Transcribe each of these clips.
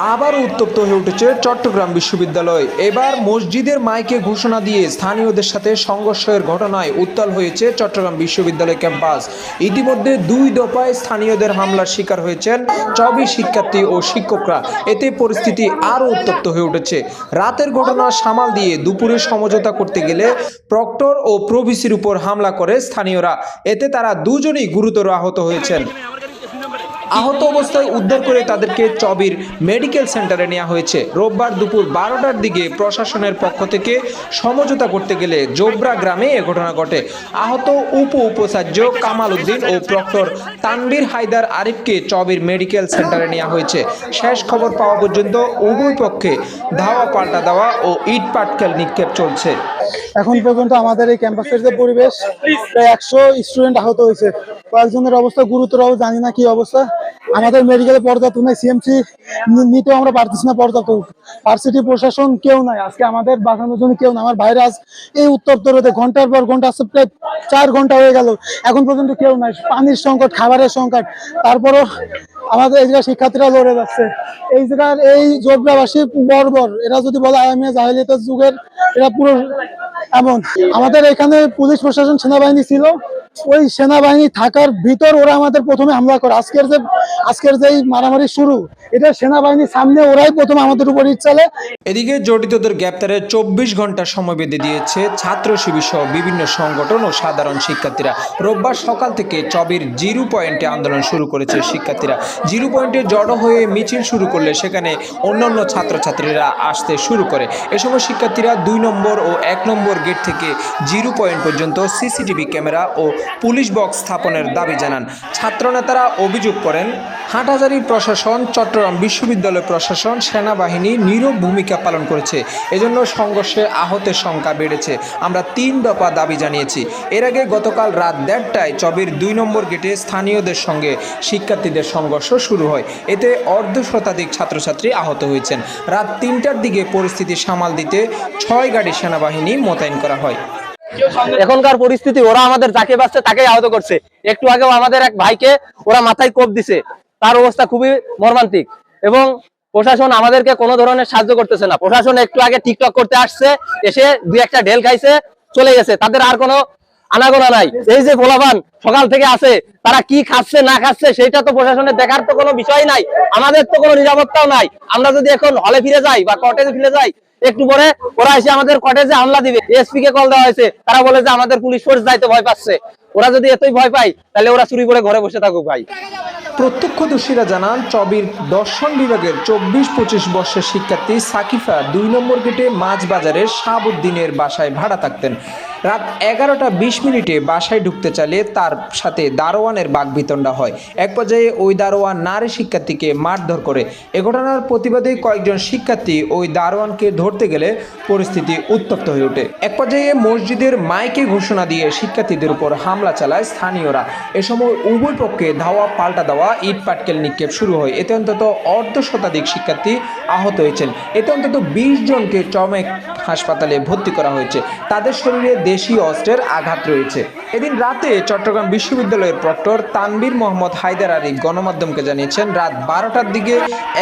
আবার উত্তপ্ত হয়ে উঠেছে চট্টগ্রাম বিশ্ববিদ্যালয়। এবার মসজিদের মাইকে ঘোষণা দিয়ে স্থানীয়দের সাথে সংঘর্ষের ঘটনায় উত্তাল হয়েছে চট্টগ্রাম বিশ্ববিদ্যালয় ক্যাম্পাস। ইতিমধ্যে দুই দফায় স্থানীয়দের হামলার শিকার হয়েছেন চবি শিক্ষার্থী ও শিক্ষকরা। এতে পরিস্থিতি আরও উত্তপ্ত হয়ে উঠেছে। রাতের ঘটনা সামাল দিয়ে দুপুরে সমঝোতা করতে গেলে প্রক্টর ও প্রভিসির উপর হামলা করে স্থানীয়রা। এতে তারা দুজনেই গুরুতর আহত হয়েছেন। আহত অবস্থায় উদ্ধার করে তাদেরকে চবির মেডিকেল সেন্টারে নেওয়া হয়েছে। রোববার দুপুর বারোটার দিকে প্রশাসনের পক্ষ থেকে সমঝোতা করতে গেলে জোবরা গ্রামে এ ঘটনা ঘটে। আহত উপ উপাচার্য কামাল উদ্দিন ও প্রক্টর তানবীর হায়দার আরিফকে চবির মেডিকেল সেন্টারে নেওয়া হয়েছে। শেষ খবর পাওয়া পর্যন্ত উভয় পক্ষে ধাওয়া পাল্টা দেওয়া ও ইট পাটকেল নিক্ষেপ চলছে। এখন পর্যন্ত আমাদের এই ক্যাম্পাসের যে পরিবেশ, প্রায় একশো স্টুডেন্ট আহত হয়েছে। কয়েকজনের অবস্থা গুরুতর জানি না কি অবস্থা। আমাদের মেডিকেলে পর্যাপ্ত নাই সিএমসি নিতেও আমরা পারতেছি না পর্যাপ্ত। ভার্সিটি প্রশাসন কেউ নাই, আজকে আমাদের বাঁচানোর জন্য কেউ না আমার ভাইরা আজ এই উত্তপ্ত রোদে ঘণ্টার পর ঘণ্টা আসছে প্রায় চার ঘণ্টা হয়ে গেল। এখন পর্যন্ত কেউ নাই, পানির সংকট, খাবারের সংকট। তারপরও আমাদের এই জায়গায় শিক্ষার্থীরা লড়ে যাচ্ছে। এই জায়গার এই জোরগ্রাবাসী বর্বর, এরা যদি বলে আয়ামিয়া জাহিলিয়াতের যুগের এরা পুরো এমন। আমাদের এখানে পুলিশ প্রশাসন সেনাবাহিনী ছিল। ওই সেনাবাহিনী থাকার ভিতর ওরা আমাদের প্রথমে হামলা করে। আজকের যে আজকের যে মারামারি শুরু, এটা সেনাবাহিনীর সামনে ওরাই প্রথমে আমাদের উপর ইট চালে। এদিকে জড়িতদের গ্রেপ্তারে চব্বিশ ঘণ্টা সময় বেঁধে দিয়েছে ছাত্র শিবির সহ বিভিন্ন সংগঠন ও সাধারণ শিক্ষার্থীরা। রোববার সকাল থেকে চবির জিরো পয়েন্টে আন্দোলন শুরু করেছে শিক্ষার্থীরা। জিরো পয়েন্টে জড়ো হয়ে মিছিল শুরু করলে সেখানে অন্যান্য ছাত্রছাত্রীরা আসতে শুরু করে। এ সময় শিক্ষার্থীরা দুই নম্বর ও এক নম্বর গেট থেকে জিরো পয়েন্ট পর্যন্ত সিসিটিভি ক্যামেরা ও পুলিশ বক্স স্থাপনের দাবি জানান। ছাত্রনেতারা অভিযোগ করেন, হাটহাজারি প্রশাসন, চট্টগ্রাম বিশ্ববিদ্যালয় প্রশাসন, সেনাবাহিনী নীরব ভূমিকা পালন করেছে। এজন্য সংঘর্ষে আহতের সংখ্যা বেড়েছে। আমরা তিন দফা দাবি জানিয়েছি। এর আগে গতকাল রাত দেড়টায় চবির দুই নম্বর গেটে স্থানীয়দের সঙ্গে শিক্ষার্থীদের সংঘর্ষ শুরু হয়। এতে অর্ধ শতাধিক ছাত্রছাত্রী আহত হয়েছেন। রাত তিনটার দিকে পরিস্থিতি সামাল দিতে ছয় গাড়ি সেনাবাহিনী মোতায়েন করা হয়। এখনকার পরিস্থিতি, ওরা আমাদের যাকে পাচ্ছে তাকেই আহত করছে। একটু আগেও আমাদের এক ভাইকে ওরা মাথায় কোপ দিছে। তার অবস্থা খুবই মর্মান্তিক। এবং প্রশাসন আমাদেরকে কোনো ধরনের সাহায্য করতেছে না। প্রশাসন একটু আগে টিকটক করতে আসছে, এসে দুই একটা ঢেল খাইছে, চলে গেছে। তাদের আর কোনো আনাগোনা নাই। এই যে ভোলাবান সকাল থেকে আছে, তারা কি খাচ্ছে, না খাচ্ছে সেটা তো প্রশাসনের দেখার তো কোনো বিষয় নাই। আমাদের তো কোনো নিরাপত্তাও নাই। আমরা যদি এখন হলে ফিরে যাই বা কটেজে ফিরে যাই একটু পরে ওরা এসে আমাদের কটেজে হামলা দিবে। এসপি কে কল দেওয়া হয়েছে। তারা বলে যে আমাদের পুলিশ ফোর্স যাইতে ভয় পাচ্ছে। ওরা যদি এতই ভয় পায়, তাহলে ওরা চুরি করে ঘরে বসে থাকুক ভাই। প্রত্যক্ষদর্শীরা জানান, চবির দর্শন বিভাগের চব্বিশ পঁচিশ বর্ষের শিক্ষার্থী সাকিফা দুই নম্বর গেটে মাছ বাজারের শাহাবুদ্দিনের বাসায় ভাড়া থাকতেন। রাত এগারোটা বিশ মিনিটে বাসায় ঢুকতে চাইলে তার সাথে দারোয়ানের বাগবিতণ্ডা হয়। এক পর্যায়ে ওই দারোয়ান নারী শিক্ষার্থীকে মারধর করে। এ ঘটনার প্রতিবাদে কয়েকজন শিক্ষার্থী ওই দারোয়ানকে ধরতে গেলে পরিস্থিতি উত্তপ্ত হয়ে ওঠে। এক পর্যায়ে মসজিদের মাইকে ঘোষণা দিয়ে শিক্ষার্থীদের উপর হামলা চালায় স্থানীয়রা। এ সময় উভয় পক্ষে ধাওয়া পাল্টা দেওয়া, ইট পাটকেল নিক্ষেপ শুরু হয়। এতে অন্তত অর্ধ শতাধিক শিক্ষার্থী আহত হয়েছেন। এতে অন্তত বিশ জনকে চমেক হাসপাতালে ভর্তি করা হয়েছে। তাদের শরীরে দেশীয় অস্ত্রের আঘাত রয়েছে। এদিন রাতে চট্টগ্রাম বিশ্ববিদ্যালয়ের প্রক্টর তানবীর মোহাম্মদ হায়দার আলী গণমাধ্যমকে জানিয়েছেন, রাত বারোটার দিকে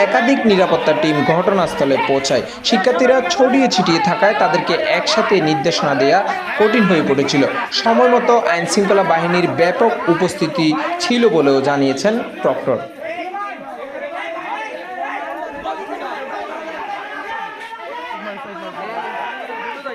একাধিক নিরাপত্তা টিম ঘটনাস্থলে পৌঁছায়। শিক্ষার্থীরা ছড়িয়ে ছিটিয়ে থাকায় তাদেরকে একসাথে নির্দেশনা দেয়া কঠিন হয়ে পড়েছিল। সময় মতো আইন শৃঙ্খলা বাহিনীর ব্যাপক উপস্থিতি ছিল বলেও জানিয়েছেন প্রক্টর।